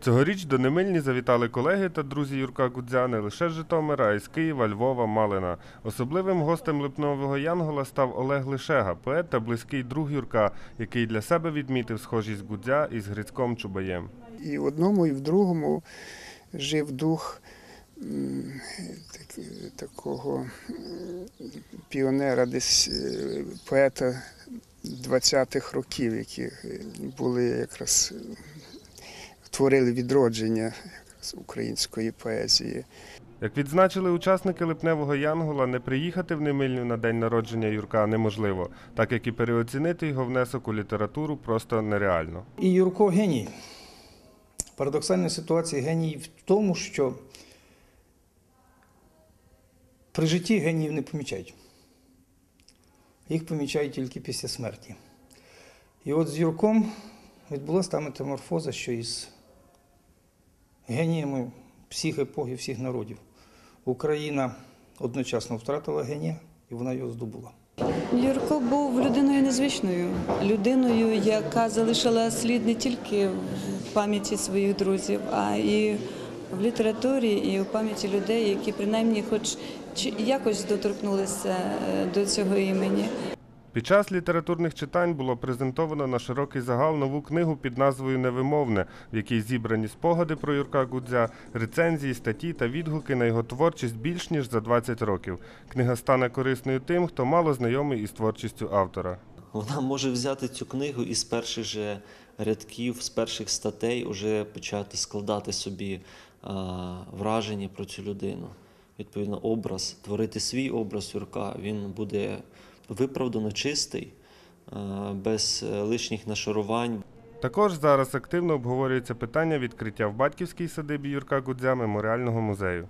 Цьогоріч до Немильні завітали колеги та друзі Юрка Гудзя не лише з Житомира, а й з Києва, Львова, Малина. Особливим гостем липнового Янгола став Олег Лишега, поет та близький друг Юрка, який для себе відмітив схожість Гудзя із Грицьком Чубаєм. І в одному, і в другому жив дух так- такого піонера, десь е, поета 20-х років, які були якраз творили відродження української поезії. Як відзначили учасники липневого Янгола, не приїхати в Немильню на день народження Юрка неможливо, так як і переоцінити його внесок у літературу просто нереально. І Юрко геній. Парадоксальна ситуація геній в тому, що при житті геніїв не помічають. Їх помічають тільки після смерті. І от з Юрком відбулася та метаморфоза, що із геніями всіх епох і всіх народів. Україна одночасно втратила генія, і вона його здобула. Юрко був людиною незвичною, людиною, яка залишила слід не тільки в пам'яті своїх друзів, а і в літературі, і в пам'яті людей, які принаймні хоч якось доторкнулися е, до цього імені. Під час літературних читань було презентовано на широкий загал нову книгу під назвою Невимовне, в якій зібрані спогади про Юрка Гудзя, рецензії, статті та відгуки на його творчість більш ніж за 20 років. Книга стане корисною тим, хто мало знайомий із творчістю автора. Вона може взяти цю книгу і з перших же рядків, з перших статей уже почати складати собі враження про цю людину. Відповідно, образ, творити свій образ Юрка, він буде виправдано чистий, без е, лишніх нашарувань, Також зараз активно обговорюється питання відкриття в батьківській садибі Юрка Гудзя меморіального музею.